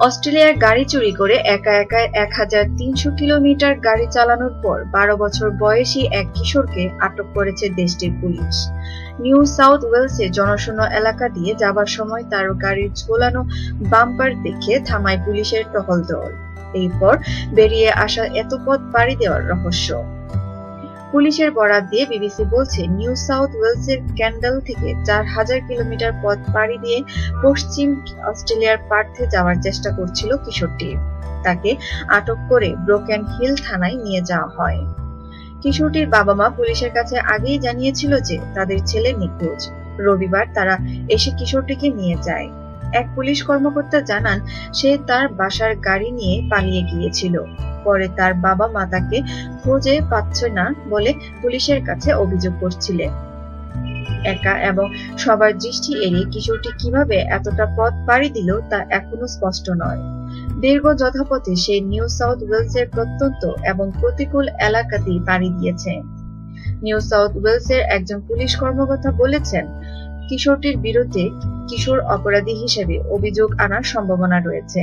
অস্ট্রেলিয়ার গাড়ি চুরি করে একা একা এক হাজার তিনশো কিলোমিটার গাড়ি চালানোর পর বারো বছর বয়সী এক কিশোরকে আটক করেছে দেশটির পুলিশ। নিউ সাউথ ওয়েলসে জনশূন্য এলাকা দিয়ে যাবার সময় তার গাড়ির ঝোলানো বাম্পার দেখে থামায় পুলিশের টহল দল। এরপর বেরিয়ে আসা এত পথ পাড়ি দেওয়ার রহস্য। পুলিশের বরাত দিয়ে বিবিসি বলছে, নিউ সাউথ ওয়েলসের ক্যান্ডাল থেকে চার হাজার কিলোমিটার পথ পাড়ি দিয়ে পশ্চিম অস্ট্রেলিয়ার পার্থে যাওয়ার চেষ্টা করছিল কিশোরটি। তাকে আটক করে ব্রোকেন হিল থানায় নিয়ে যাওয়া হয়। কিশোরটির বাবা মা পুলিশের কাছে আগেই জানিয়েছিল যে তাদের ছেলে নিখোঁজ। রবিবার তারা এসে কিশোরটিকে নিয়ে যায়। এক পুলিশ কর্মকর্তা জানান, সে তার বাসার গাড়ি নিয়ে পালিয়ে গিয়েছিল। পরে তার বাবা মা তাকে খুঁজে পাচ্ছে না বলে পুলিশের কাছে অভিযোগ করছিলেন। একা এবং সবার দৃষ্টি এড়িয়ে কিশোরটি কীভাবে এতটা পথ পাড়ি দিল তা এখনও স্পষ্ট নয়। দীর্ঘ যথাপথে সে নিউ সাউথ ওয়েলসের প্রত্যন্ত এবং প্রতিকূল এলাকাতেই পাড়ি দিয়েছে। নিউ সাউথ ওয়েলসের একজন পুলিশ কর্মকর্তা বলেছেন, কিশোরটির বিরুদ্ধে কিশোর অপরাধী হিসেবে অভিযোগ আনার সম্ভাবনা রয়েছে।